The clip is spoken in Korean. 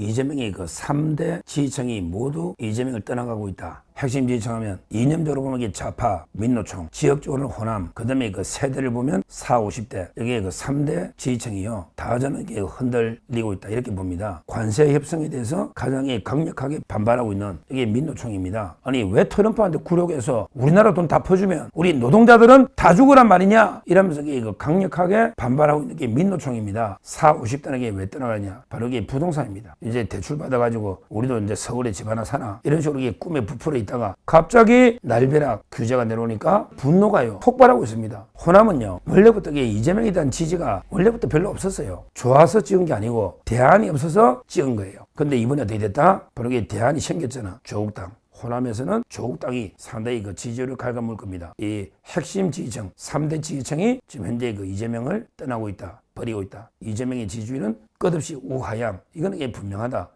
이재명의 그 3대 지지층이 모두 이재명을 떠나가고 있다. 핵심 지지층하면 이념적으로 보면 이게 좌파, 민노총, 지역적으로는 호남, 그 다음에 그 세대를 보면 4, 50대, 여기에 그 3대 지지층이요. 다 저는 이게 흔들리고 있다. 이렇게 봅니다. 관세 협상에 대해서 가장 이 강력하게 반발하고 있는 이게 민노총입니다. 아니, 왜 트럼프한테 굴욕해서 우리나라 돈 다 퍼주면 우리 노동자들은 다 죽으란 말이냐? 이러면서 이게 그 강력하게 반발하고 있는 게 민노총입니다. 4, 50대에게 왜 떠나가냐? 바로 이게 부동산입니다. 이제 대출 받아가지고 우리도 이제 서울에 집 하나 사나? 이런 식으로 이게 꿈에 부풀어 있다 가 갑자기 날벼락 규제가 내려오니까 분노가요. 폭발하고 있습니다. 호남은요. 원래부터 이게 이재명에 대한 지지가 원래부터 별로 없었어요. 좋아서 찍은 게 아니고 대안이 없어서 찍은 거예요. 근데 이번에 어떻게 됐다? 바로 이게 대안이 생겼잖아. 조국당. 호남에서는 조국당이 상당히 그 지지율을 갉아먹을 겁니다. 이 핵심 지지층, 3대 지지층이 지금 현재 그 이재명을 떠나고 있다. 버리고 있다. 이재명의 지지율은 끝없이 우하향. 이게 분명하다.